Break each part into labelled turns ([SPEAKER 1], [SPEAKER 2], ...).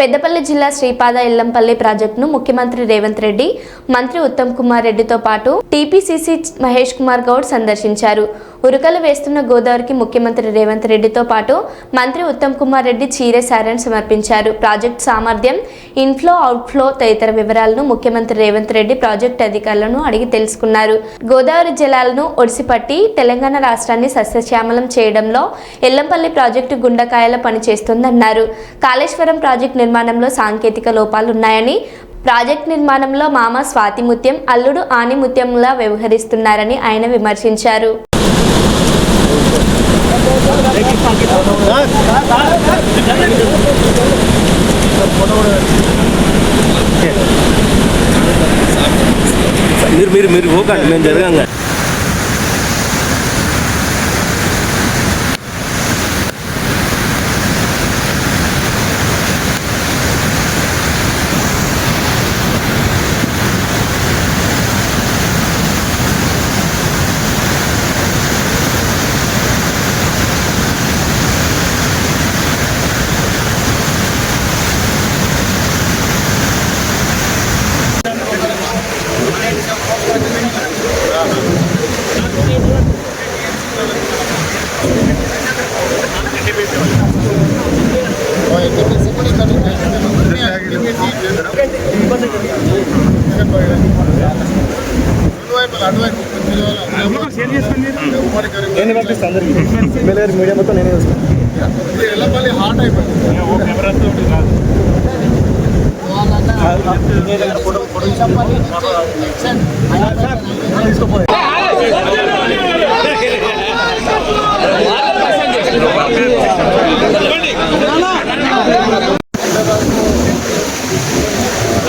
[SPEAKER 1] పెద్దపల్లి జిల్లా శ్రీపాద ఇల్లంపల్లి ప్రాజెక్టును ముఖ్యమంత్రి రేవంత్ రెడ్డి మంత్రి ఉత్తమ్ కుమార్ రెడ్డితో పాటు టీపీసీసీ మహేష్ కుమార్ గౌడ్ సందర్శించారు. ఉరకలు వేస్తున్న గోదావరికి ముఖ్యమంత్రి రేవంత్ రెడ్డితో పాటు మంత్రి ఉత్తమ్ కుమార్ రెడ్డి చీరే సారని సమర్పించారు. ప్రాజెక్ట్ సామర్థ్యం ఇన్ఫ్లో అవుట్ఫ్లో తదితర వివరాలను ముఖ్యమంత్రి రేవంత్ రెడ్డి ప్రాజెక్టు అధికారులను అడిగి తెలుసుకున్నారు. గోదావరి జలాలను ఒడిసిపట్టి తెలంగాణ రాష్ట్రాన్ని సస్యశ్యామలం చేయడంలో ఎల్లంపల్లి ప్రాజెక్టు గుండకాయల పనిచేస్తుందన్నారు కాళేశ్వరం ప్రాజెక్టు నిర్మాణంలో సాంకేతిక లోపాలున్నాయని ప్రాజెక్ట్ నిర్మాణంలో మామ స్వాతిముత్యం అల్లుడు ఆనిముత్యంలా వ్యవహరిస్తున్నారని ఆయన విమర్శించారు.
[SPEAKER 2] మీరు మీరు మీరు పోకండి మేము జరగంగా
[SPEAKER 3] నేను పంపిస్తాను అందరికి ఎమ్మెల్యే గారి మీడియా మొత్తం నేనే వస్తాను
[SPEAKER 4] ఎల్లపల్లి హాట్ అయిపోయింది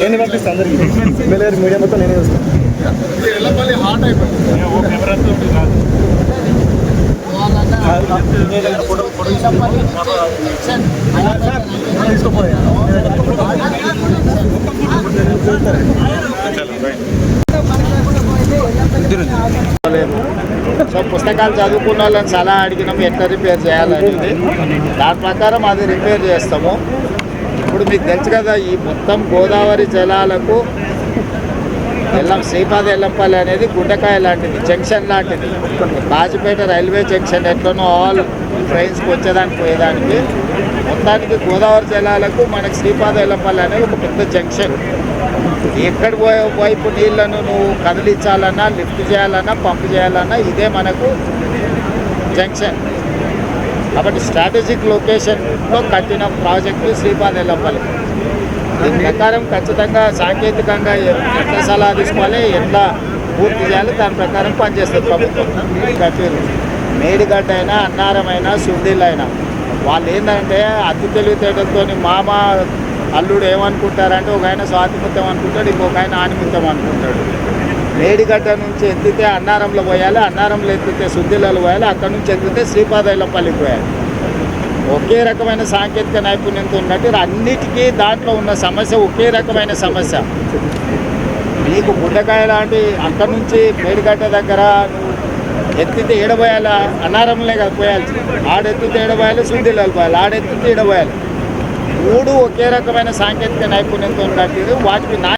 [SPEAKER 3] నేను పంపిస్తాను అందరికి. ఎమ్మెల్యే మీడియా మొత్తం నేనే వస్తాను
[SPEAKER 4] ఎల్లపల్లి హాట్ అయిపోయింది సో పుస్తకాలు చదువుకున్న వాళ్ళని సలహా అడిగినాము ఎట్లా రిపేర్ చేయాలనేది. దాని ప్రకారం అది రిపేర్ చేస్తాము. ఇప్పుడు మీకు తెలుసు కదా ఈ మొత్తం గోదావరి జలాలకు ఎల్లం శ్రీపాద ఎల్లంపల్లి అనేది గుండెకాయ లాంటిది జంక్షన్ లాంటిది. బాజపేట రైల్వే జంక్షన్ ఎట్లనో ఆల్ ట్రైన్స్కి వచ్చేదానికి పోయేదానికి మొత్తానికి గోదావరి జలాలకు మనకు శ్రీపాద అనేది ఒక పెద్ద జంక్షన్. ఎక్కడ పోయే వైపు నీళ్ళను నువ్వు కదిలించాలన్నా లిఫ్ట్ చేయాలన్నా పంప్ చేయాలన్నా ఇదే మనకు జంక్షన్. కాబట్టి స్ట్రాటజిక్ లొకేషన్లో కట్టిన ప్రాజెక్టు శ్రీపాద దీని ప్రకారం ఖచ్చితంగా సాంకేతికంగా ఎంత సలహా తీసుకోవాలి ఎంత పూర్తి చేయాలి దాని ప్రకారం పనిచేస్తుంది ప్రభుత్వం. మేడిగడ్డ అయినా అన్నారం అయినా సుందీలు అయినా. వాళ్ళు ఏంటంటే అతి తెలివితేటలతో మామ అల్లుడు ఏమనుకుంటారంటే ఒక ఆయన స్వాతిముత్యం అనుకుంటాడు ఇంకొక ఆయన ఆనిమిత్తం అనుకుంటాడు. మేడిగడ్డ నుంచి ఎత్తితే అన్నారంలో పోయాలి అన్నారంలో ఎత్తితే సుద్దిలలో పోయాలి అక్కడ నుంచి ఎత్తితే శ్రీపాదైలపల్లికి పోయాలి. ఒకే రకమైన సాంకేతిక నైపుణ్యంతో ఉన్నట్టు అన్నిటికీ దాంట్లో ఉన్న సమస్య ఒకే రకమైన సమస్య. నీకు గుండకాయ లాంటి అక్కడ నుంచి మేడిగడ్డ దగ్గర నువ్వు ఎత్తితే ఏడబోయాలా? అన్నారంలే కదా పోయాల్సి. ఆడెత్తితే ఏడబోయాలి సుద్దిలలో వెళ్ళిపోయాలి. ఆడెత్తితే ఏడబోయాలి. మూడు ఒకే రకమైన సాంకేతిక నైపుణ్యంతో ఉన్నట్టు వాటికి నా